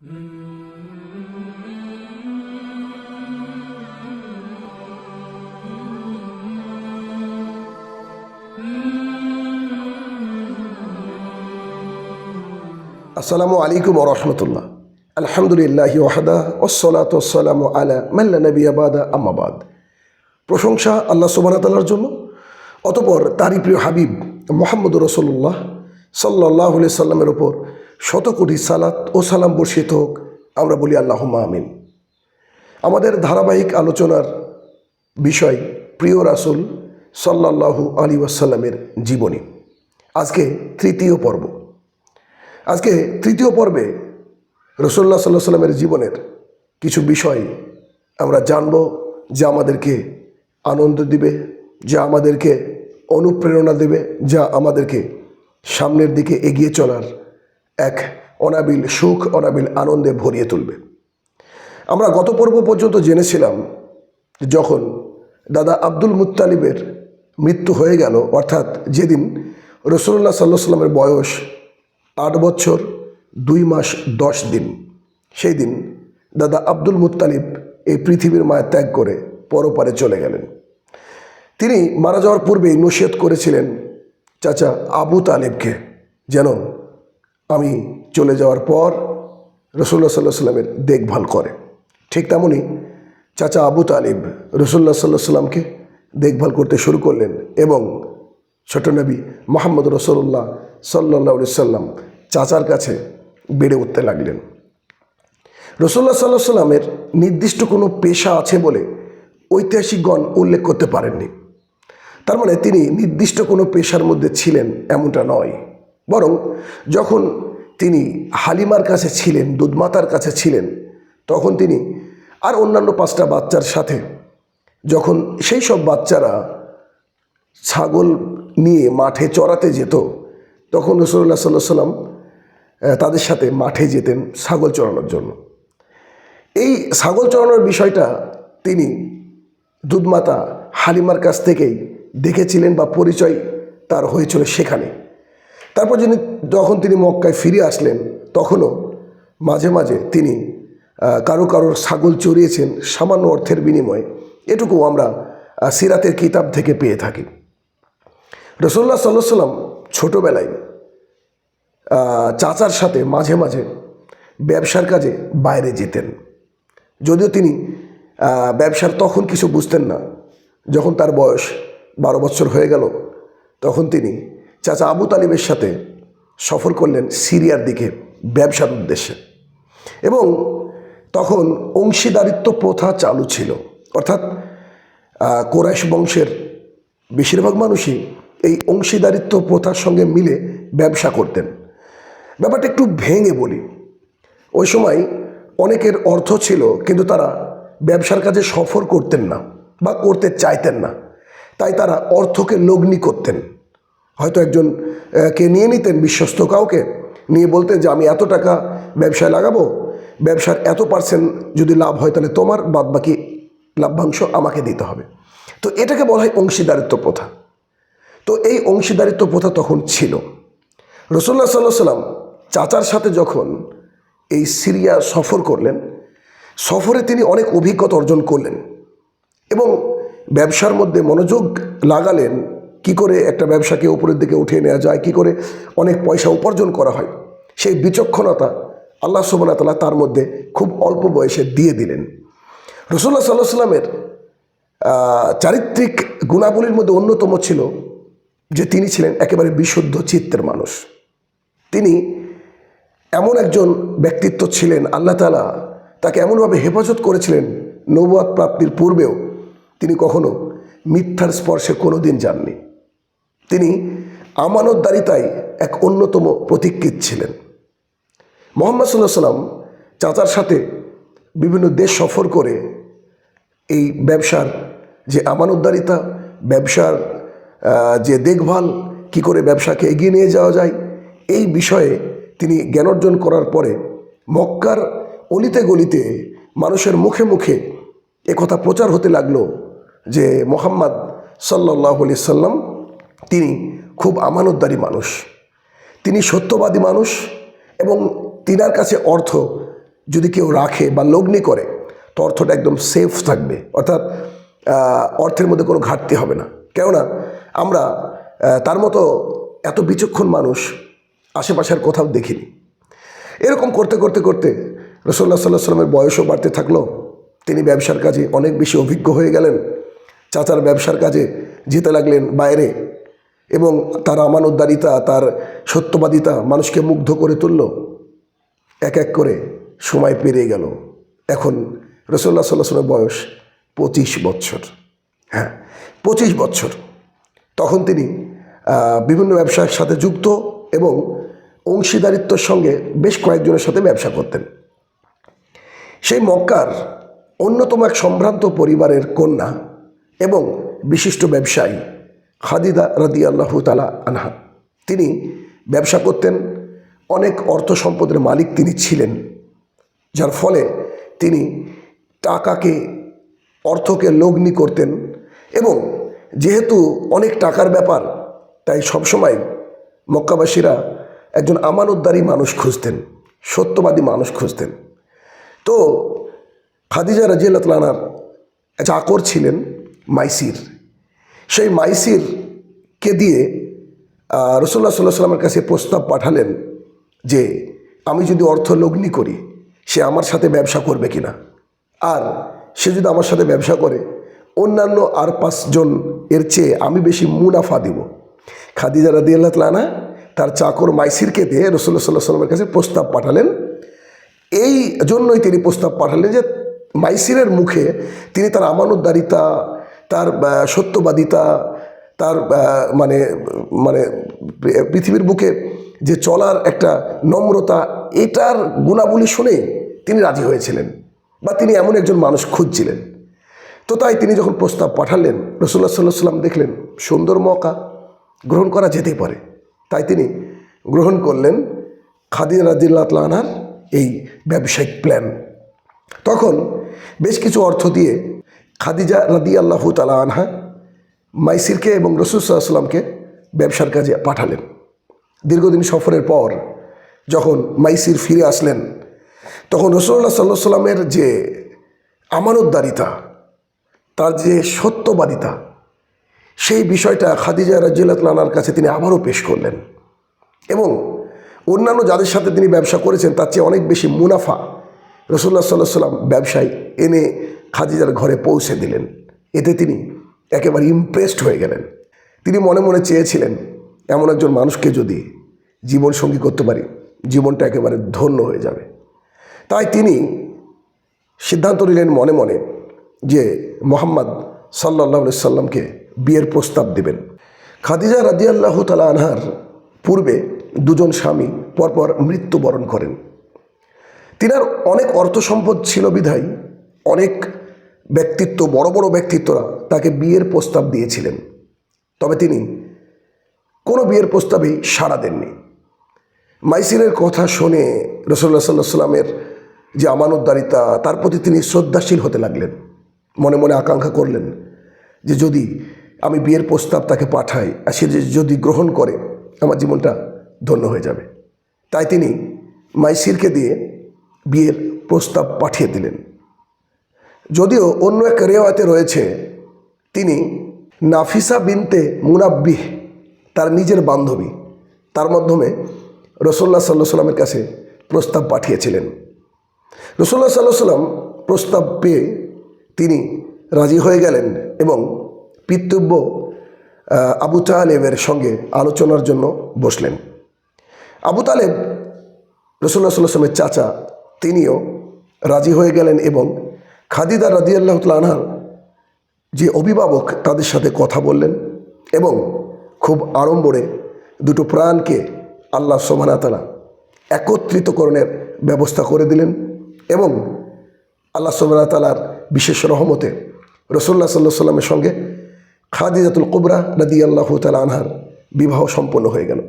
আসসালামু আলাইকুম রহমতুল্লাহ। আলহামদুলিল্লাহ ওয়াহাদা ওসলাত ওসালাম আলা মাল্লা নবী আবাদা আম্মাবাদ প্রশংসা আল্লাহ সুবাহতাল্লার জন্য। অতপর তারই প্রিয় হাবিব মোহাম্মদ রসল্লাহ সাল্লাহ সাল্লামের ওপর শত কোটি সালাত ও সালাম বর্ষিত হোক, আমরা বলি আল্লাহ আমিন। আমাদের ধারাবাহিক আলোচনার বিষয় প্রিয় রাসুল সাল্লাল্লাহু আলী ওয়াসাল্লামের জীবনী। আজকে তৃতীয় পর্ব। আজকে তৃতীয় পর্বে রসল্লা সাল্লাহ সাল্লামের জীবনের কিছু বিষয় আমরা জানব, যা আমাদেরকে আনন্দ দিবে, যা আমাদেরকে অনুপ্রেরণা দেবে, যা আমাদেরকে সামনের দিকে এগিয়ে চলার এক অনাবিল সুখ, অনাবিল আনন্দে ভরিয়ে তুলবে। আমরা গত পর্ব পর্যন্ত জেনেছিলাম যখন দাদা আব্দুল মুত্তালিবের মৃত্যু হয়ে গেল, অর্থাৎ যেদিন রসুল্লাহ সাল্লাহ সাল্লামের বয়স আট বছর দুই মাস দশ দিন, সেই দিন দাদা আব্দুল মুত্তালিব এই পৃথিবীর মায়া ত্যাগ করে পরপারে চলে গেলেন। তিনি মারা যাওয়ার পূর্বেই নসিহত করেছিলেন চাচা আবু তালেবকে, যেন আমি চলে যাওয়ার পর রসুল্লাহ সাল্লাহ সাল্লামের দেখভাল করে। ঠিক তেমনই চাচা আবু তালিব রসুল্লাহ সাল্লাহ সাল্লামকে দেখভাল করতে শুরু করলেন এবং ছোট নবী মোহাম্মদ রসুল্লাহ সাল্লাহ সাল্লাম চাচার কাছে বেড়ে উঠতে লাগলেন। রসুল্লাহ সাল্লাহ সাল্লামের নির্দিষ্ট কোনো পেশা আছে বলে ঐতিহাসিকগণ উল্লেখ করতে পারেননি। তার মানে তিনি নির্দিষ্ট কোনো পেশার মধ্যে ছিলেন এমনটা নয়। বরং যখন তিনি হালিমার কাছে ছিলেন, দুধমাতার কাছে ছিলেন, তখন তিনি আর অন্যান্য পাঁচটা বাচ্চার সাথে যখন সেই সব বাচ্চারা ছাগল নিয়ে মাঠে চড়াতে যেত, তখন রসুল্লাহ সাল্লাহ সাল্লাম তাদের সাথে মাঠে যেতেন ছাগল চড়ানোর জন্য। এই ছাগল চড়ানোর বিষয়টা তিনি দুধমাতা হালিমার কাছ থেকেই দেখেছিলেন বা পরিচয় তার হয়েছিল সেখানে। তারপর যিনি, যখন তিনি মক্কায় ফিরে আসলেন, তখনও মাঝে মাঝে তিনি কারও কারোর ছাগল চড়িয়েছেন সামান্য অর্থের বিনিময়ে। এটুকু আমরা সিরাতের কিতাব থেকে পেয়ে থাকি। রসল্লা সাল্লাহ সাল্লাম ছোটোবেলায় চাচার সাথে মাঝে মাঝে ব্যবসার কাজে বাইরে যেতেন। যদিও তিনি ব্যবসার তখন কিছু বুঝতেন না। যখন তার বয়স বারো বছর হয়ে গেল, তখন তিনি চাচা আবু তালিবের সাথে সফর করলেন সিরিয়ার দিকে ব্যবসার উদ্দেশ্যে। এবং তখন অংশীদারিত্ব প্রথা চালু ছিল। অর্থাৎ কোরাইশ বংশের বেশিরভাগ মানুষই এই অংশীদারিত্ব প্রথার সঙ্গে মিলে ব্যবসা করতেন। ব্যাপারটা একটু ভেঙে বলি। ওই সময় অনেকের অর্থ ছিল, কিন্তু তারা ব্যবসার কাজে সফর করতেন না বা করতে চাইতেন না। তাই তারা অর্থকে লগ্নি করতেন। হয়তো একজন কে নিয়ে নিতেন, বিশ্বস্ত কাউকে, নিয়ে বলতেন যে আমি এত টাকা ব্যবসায় লাগাবো, ব্যবসার এত পার্সেন্ট যদি লাভ হয় তাহলে তোমার বাদবাকি লাভ্যাংশ আমাকে দিতে হবে। তো এটাকে বলা হয় অংশীদারিত্ব প্রথা। তো এই অংশীদারিত্ব প্রথা তখন ছিল। রসুল্লাহ সাল্লাহ সাল্লাম চাচার সাথে যখন এই সিরিয়া সফর করলেন, সফরে তিনি অনেক অভিজ্ঞতা অর্জন করলেন এবং ব্যবসার মধ্যে মনোযোগ লাগালেন কি করে একটা ব্যবসাকে ওপরের দিকে উঠিয়ে নেওয়া যায়, কি করে অনেক পয়সা উপার্জন করা হয়, সেই বিচক্ষণতা আল্লাহ সুবাহ তালা তার মধ্যে খুব অল্প বয়সে দিয়ে দিলেন। রসুল্লাহ সাল্লাহ সাল্লামের চারিত্রিক গুণাবলীর মধ্যে অন্যতম ছিল যে তিনি ছিলেন একেবারে বিশুদ্ধ চিত্তের মানুষ। তিনি এমন একজন ব্যক্তিত্ব ছিলেন, আল্লাহ তালা তাকে এমনভাবে হেফাজত করেছিলেন নৌবাদ প্রাপ্তির পূর্বেও তিনি কখনো মিথ্যার স্পর্শে কোনো দিন যাননি। তিনি আমানতদারিতায় এক অন্যতম প্রতীক্ষিত ছিলেন। মোহাম্মদ সাল্লাহ সাল্লাম চাচার সাথে বিভিন্ন দেশ সফর করে এই ব্যবসার যে আমানতদারিতা, ব্যবসার যে দেখভাল, কি করে ব্যবসাকে এগিয়ে নিয়ে যাওয়া যায়, এই বিষয়ে তিনি জ্ঞান অর্জন করার পরে মক্কার অলিতে গলিতে মানুষের মুখে মুখে একথা প্রচার হতে লাগল যে মোহাম্মদ সাল্লাহ আলি সাল্লাম তিনি খুব আমানতদারী মানুষ। তিনি সত্যবাদী মানুষ এবং তিনার কাছে অর্থ যদি কেউ রাখে বা লগ্নি করে, তো অর্থটা একদম সেফ থাকবে। অর্থাৎ অর্থের মধ্যে কোনো ঘাটতি হবে না। কেননা, আমরা তার মতো এত বিচক্ষণ মানুষ আশেপাশের কোথাও দেখিনি। এরকম করতে করতে করতে রসল্লা সাল্লাহ সাল্লামের বয়সও বাড়তে থাকল। তিনি ব্যবসার কাজে অনেক বেশি অভিজ্ঞ হয়ে গেলেন। চাচার ব্যবসার কাজে যেতে লাগলেন বাইরে। এবং তার আমানতদারিতা তার সত্যবাদিতা মানুষকে মুগ্ধ করে তুলল। এক এক করে সময় পেরিয়ে গেল। এখন রসল্লা সাল্লাহ বয়স পঁচিশ বছর। হ্যাঁ পঁচিশ বছর। তখন তিনি বিভিন্ন ব্যবসার সাথে যুক্ত এবং অংশীদারিত্বর সঙ্গে বেশ কয়েকজনের সাথে ব্যবসা করতেন। সেই মক্কার অন্যতম এক সম্ভ্রান্ত পরিবারের কন্যা এবং বিশিষ্ট ব্যবসায়ী খাদিদা রাদি আল্লাহ তালা আনহা। তিনি ব্যবসা করতেন, অনেক অর্থ সম্পদের মালিক তিনি ছিলেন, যার ফলে তিনি টাকাকে, অর্থকে লগ্নি করতেন এবং যেহেতু অনেক টাকার ব্যাপার, তাই সবসময় মক্কাবাসীরা একজন আমানতদারি মানুষ খুঁজতেন, সত্যবাদী মানুষ খুঁজতেন। তো খাদিজা রাজিয়াল্লাহ তালানার চাকর ছিলেন মাইসির। সেই মাইসিরকে দিয়ে আহ, রসুল্লাহ সাল্লাহ সাল্লামের কাছে প্রস্তাব পাঠালেন যে আমি যদি অর্থ লগ্নি করি সে আমার সাথে ব্যবসা করবে কিনা? আর সে যদি আমার সাথে ব্যবসা করে অন্যান্য আর পাঁচজন এর চেয়ে আমি বেশি মুনাফা দিব। খাদিজা রাদিয়াল্লাহ তালানা তার চাকর মাইসিরকে দিয়ে রসুল্লাহ সাল্লাহ সাল্লামের কাছে প্রস্তাব পাঠালেন। এই জন্যই তিনি প্রস্তাব পাঠালেন যে মাইসিরের মুখে তিনি তার আমানতদারিতা তার সত্যবাদিতা, তার মানে মানে পৃথিবীর বুকে যে চলার একটা নম্রতা, এটার গুণাবলী শুনে তিনি রাজি হয়েছিলেন বা তিনি এমন একজন মানুষ খুঁজছিলেন। তো তাই তিনি যখন প্রস্তাব পাঠালেন রসুল্লাহ সাল্লাহ সাল্লাম দেখলেন, সুন্দর মকা গ্রহণ করা যেতেই পারে। তাই তিনি গ্রহণ করলেন খাদিজা রাদিল্লাহ তালাহার এই ব্যবসায়িক প্ল্যান। তখন বেশ কিছু অর্থ দিয়ে খাদিজা রাদি আল্লাহ তালা আনহা মাইসিরকে এবং রসুল সাল্লামকে ব্যবসার কাজে পাঠালেন। দীর্ঘদিন সফরের পর যখন মাইসির ফিরে আসলেন, তখন রসুল্লাহ সাল্লাহ সাল্লামের যে আমানতদারিতা, তার যে সত্যবাদিতা, সেই বিষয়টা খাদিজা রাজিয়ালার কাছে তিনি আবারও পেশ করলেন এবং অন্যান্য যাদের সাথে তিনি ব্যবসা করেছেন, তার চেয়ে অনেক বেশি মুনাফা রসুল্লাহ সাল্লাহ সাল্লাম ব্যবসায় এনে খাদিজার ঘরে পৌঁছে দিলেন। এতে তিনি একেবারে ইমপ্রেসড হয়ে গেলেন। তিনি মনে মনে চেয়েছিলেন, এমন একজন মানুষকে যদি জীবন সঙ্গী করতে পারি, জীবনটা একেবারে ধন্য হয়ে যাবে। তাই তিনি সিদ্ধান্ত নিলেন মনে মনে যে মোহাম্মদ সাল্লাহ সাল্লামকে বিয়ের প্রস্তাব দেবেন। খাদিজা রাদিয়াল্লাহ তালা আনহার পূর্বে দুজন স্বামী পরপর মৃত্যুবরণ করেন। তিনার অনেক অর্থ সম্পদ ছিল বিধায়, অনেক ব্যক্তিত্ব, বড় বড় ব্যক্তিত্বরা তাকে বিয়ের প্রস্তাব দিয়েছিলেন। তবে তিনি কোনো বিয়ের প্রস্তাবেই সাড়া দেননি। মাইসিরের কথা শুনে রসল্লা সাল্লাহ সাল্লামের যে আমানতদারিতা, তার প্রতি তিনি শ্রদ্ধাশীল হতে লাগলেন। মনে মনে আকাঙ্ক্ষা করলেন যে যদি আমি বিয়ের প্রস্তাব তাকে পাঠাই আর সে যদি গ্রহণ করে, আমার জীবনটা ধন্য হয়ে যাবে। তাই তিনি মাইসিরকে দিয়ে বিয়ের প্রস্তাব পাঠিয়ে দিলেন। যদিও অন্য এক রেওয়াতে রয়েছে, তিনি নাফিসা বিনতে মুনাব্বিহ, তার নিজের বান্ধবী। তার মাধ্যমে রসল্লা সাল্লাহ সাল্লামের কাছে প্রস্তাব পাঠিয়েছিলেন। রসল্লা সাল্লাহ সাল্লাম প্রস্তাব পেয়ে তিনি রাজি হয়ে গেলেন এবং পিতৃব্য আবু তালেবের সঙ্গে আলোচনার জন্য বসলেন। আবু তালেব রসুল্লাহ সাল্লামের চাচা, তিনিও রাজি হয়ে গেলেন এবং খাদিদা রাদিয়াল্লাহ আনহার যে অভিভাবক তাদের সাথে কথা বললেন এবং খুব আড়ম্বরে দুটো প্রাণকে আল্লাহ সোমানাতালা একত্রিতকরণের ব্যবস্থা করে দিলেন এবং আল্লাহ সোমানাতালার বিশেষ রহমতে রসুল্লাহ সাল্লাহ সাল্লামের সঙ্গে খাদিজাতুল কুবরা রাদি আল্লাহ তালা আনহার বিবাহ সম্পন্ন হয়ে গেল।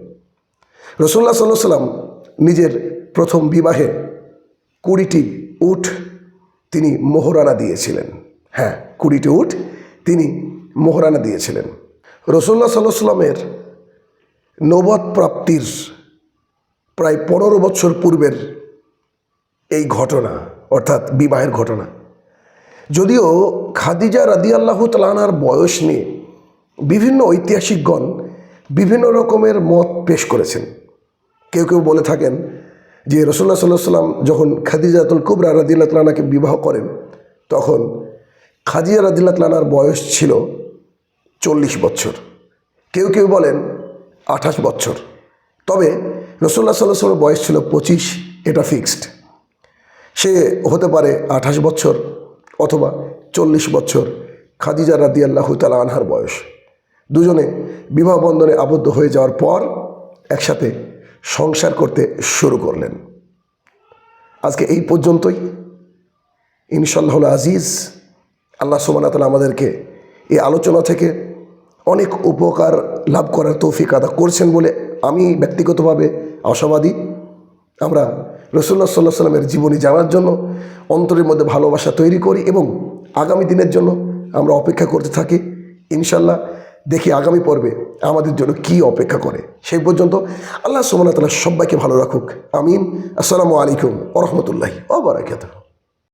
রসুল্লাহ সাল্লাহ সাল্লাম নিজের প্রথম বিবাহে কুড়িটি উট তিনি মোহরানা দিয়েছিলেন। হ্যাঁ কুড়িটি উঠ তিনি মোহরানা দিয়েছিলেন। সাল্লাহ সাল্লামের নবদ প্রাপ্তির প্রায় পনেরো বছর পূর্বের এই ঘটনা, অর্থাৎ বিবাহের ঘটনা। যদিও খাদিজা রাদিয়াল্লাহ তালানার বয়স নিয়ে বিভিন্ন ঐতিহাসিকগণ বিভিন্ন রকমের মত পেশ করেছেন। কেউ কেউ বলে থাকেন যে রসুল্লাহ সাল্লাহ সাল্লাম যখন খাদিজাতুল কুবরা রাদিল্লা তালানাকে বিবাহ করেন, তখন খাদিজা রাদিল্লা তালানার বয়স ছিল চল্লিশ বছর। কেউ কেউ বলেন আঠাশ বছর। তবে রসুল্লাহ সাল্লাহ বয়স ছিল পঁচিশ, এটা ফিক্সড। সে হতে পারে আঠাশ বছর অথবা চল্লিশ বছর খাদিজা রাদি আল্লাহ তালা আনহার বয়স। দুজনে বিবাহ বন্ধনে আবদ্ধ হয়ে যাওয়ার পর একসাথে সংসার করতে শুরু করলেন। আজকে এই পর্যন্তই। ইনশাল্লাহ আজিজ, আল্লাহ সুবান তালা আমাদেরকে এই আলোচনা থেকে অনেক উপকার লাভ করার তৌফিক আদা করছেন বলে আমি ব্যক্তিগতভাবে আশাবাদী। আমরা রসুল্লাহ সাল্লাহ সাল্লামের জীবনী জানার জন্য, অন্তরের মধ্যে ভালোবাসা তৈরি করি এবং আগামী দিনের জন্য আমরা অপেক্ষা করতে থাকি। ইনশাল্লাহ দেখি আগামী পর্বে আমাদের জন্য কি অপেক্ষা করে। সেই পর্যন্ত আল্লাহ সুমান তালা সবাইকে ভালো রাখুক। আমিন। আসসালামু আলাইকুম ওরহমতুল্লাহি ওবরাকাতুহ